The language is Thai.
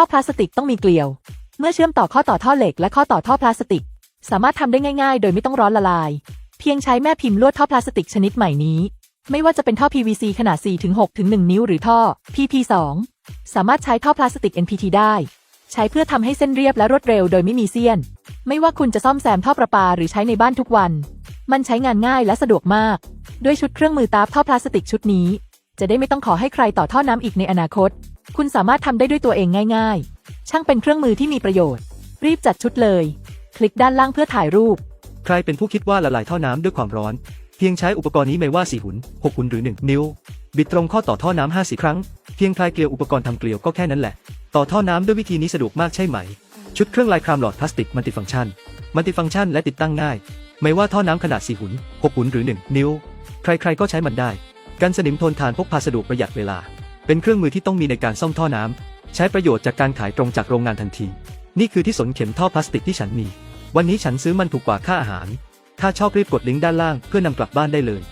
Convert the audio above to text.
ท่อพลาสติกต้องมีเกลียว เมื่อเชื่อมต่อข้อต่อท่อเหล็กและข้อต่อท่อพลาสติก สามารถทำได้ง่าย ๆ โดยไม่ต้องร้อนละลาย เพียงใช้แม่พิมพ์ลวดท่อพลาสติกชนิดใหม่นี้ ไม่ว่าจะเป็นท่อ PVC ขนาด 4-6ถึง1นิ้ว หรือท่อ PP2 สามารถใช้ท่อพลาสติก NPT ได้ ใช้เพื่อทำให้เส้นเรียบและรวดเร็วโดยไม่มีเสี้ยน ไม่ว่าคุณจะซ่อมแซมท่อประปาหรือใช้ในบ้านทุกวัน มันใช้งานง่ายและสะดวกมาก ด้วยชุดเครื่องมือตาฟท่อพลาสติกชุดนี้ จะได้ไม่ต้องขอให้ใครต่อท่อน้ำอีกในอนาคต คุณสามารถทำได้ด้วยตัวเองง่าย ๆ ช่างเป็นเครื่องมือที่มีประโยชน์ รีบจัดชุดเลย คลิกด้านล่างเพื่อถ่ายรูป ใครเป็นผู้คิดว่าละลายท่อน้ำด้วยความร้อน เพียงใช้อุปกรณ์นี้ไม่ว่า4หุ่น6หุ่นหรือ 1 นิ้ว บิดตรงข้อต่อท่อน้ำ50ครั้ง เพียงคลายเกลียวอุปกรณ์ทำเกลียวก็แค่นั้นแหละ ต่อท่อน้ำด้วยวิธีนี้สะดวกมากใช่ไหม ชุดเครื่องลายครามหลอดพลาสติกมัลติฟังก์ชัน มัลติฟังก์ชันและติดตั้งง่าย ไม่ว่าท่อน้ำขนาด4หุ่น6หุ่นหรือ 1 นิ้ว ใครๆก็ใช้มันได้ กันสนิมทนทานพกพาสะดวกประหยัดเวลา เป็นเครื่องมือที่ต้องมีในการซ่อมท่อน้ำใช้ประโยชน์จากการขายตรงจากโรงงานทันที นี่คือที่สนเข็มท่อพลาสติกที่ฉันมี วันนี้ฉันซื้อมันถูกกว่าค่าอาหาร ถ้าชอบรีบกดลิงก์ด้านล่างเพื่อนำกลับบ้านได้เลย